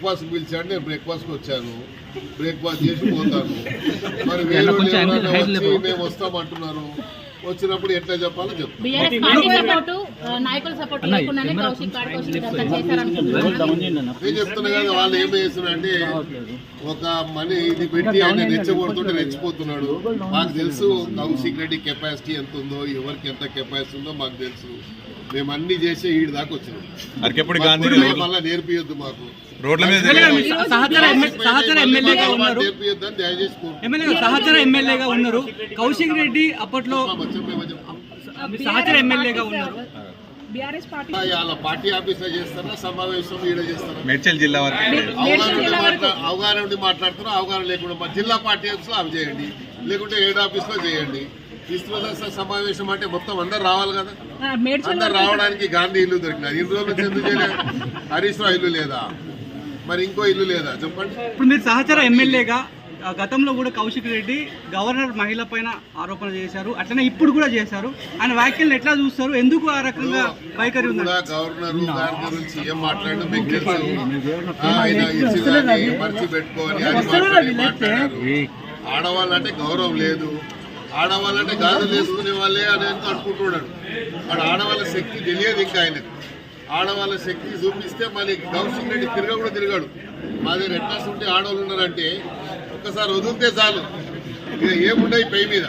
Breakfast పిలిచాడు నేను బ్రేక్ఫాస్ట్కి వచ్చాను. బ్రేక్ఫాస్ట్ చేసి పోతాను. మరి వేరే వచ్చి మేము వస్తామంటున్నారు. వచ్చినప్పుడు ఎట్లా చెప్పాలో నేను చెప్తున్నా కదా వాళ్ళు ఏం చేస్తున్నారంటే ఒక మనీ ఇది పెట్టి ఆయన రెచ్చగొడుతుంటే రెచ్చిపోతున్నాడు. మాకు తెలుసు కౌశిక్ రెడ్డి కెపాసిటీ ఎంత ఉందో ఎవరికి ఎంత కెపాసిటీ ఉందో మాకు తెలుసు. మేము అన్ని చేసి ఈడి దాకా వచ్చినాం. అరకెప్పుడు గాంధీ మళ్ళా నేర్పియొద్దు మాకు. రోడ్ల మీద ఉన్నారు. నేర్పియొద్దని దయచేసి సహచర ఎమ్మెల్యేగా ఉన్నారు. కౌశిక్ రెడ్డి అప్పట్లో. సహచర ఎమ్మెల్యేగా ఉన్నారు. వాళ్ళ పార్టీ ఆఫీస్లో చేస్తారా? సమావేశం ఈడ చేస్తారా? మేడ్చల్ జిల్లా వరకు అవగాహన ఉండి మాట్లా- అవగాహన ఉండి మాట్లాడుతారా అవగాహన లేకుండా జిల్లా పార్టీ ఆఫీస్లో అవి చేయండి. లేకుంటే హెడ్ ఆఫీస్లో చేయండి. విస్తృత సమావేశం అంటే మొత్తం అందరు రావాలి కదా? అందరు రావడానికి గాంధీ ఇల్లు దొరికినది ఇన్ని రోజులు ఎందుకు చేయలేదు? హరీష్ రావు ఇల్లు లేదా? మరి ఇంకో ఇల్లు లేదా? చెప్పండి. ఇప్పుడు మీరు సహచర ఎమ్మెల్యేగా గతంలో కూడా కౌశిక్ రెడ్డి గవర్నర్ మహిళ పైన ఆరోపణ చేశారు. అట్లనే ఇప్పుడు కూడా చేశారు. ఆయన వ్యాఖ్యలను ఎట్లా చూస్తారు? ఎందుకు ఆ రకంగా వైఖరి ఆడవాళ్ళంటే గౌరవం లేదు. ఆడవాళ్ళంటే గాజులు వేసుకునే వాళ్ళే అని అనుకుంటున్నాడు. వాడు ఆడవాళ్ళ శక్తి తెలియదు ఇంకా ఆయనకు. ఆడవాళ్ళ శక్తి చూపిస్తే మళ్ళీ కౌశిక్ రెడ్డి తిరగ కూడా తిరగాడు. మా దగ్గర ఎట్లా ఉంటే ఆడవాళ్ళు ఉన్నారంటే ఒక్కసారి వదిలితే చాలు. ఇక ఏముండయి పై మీద.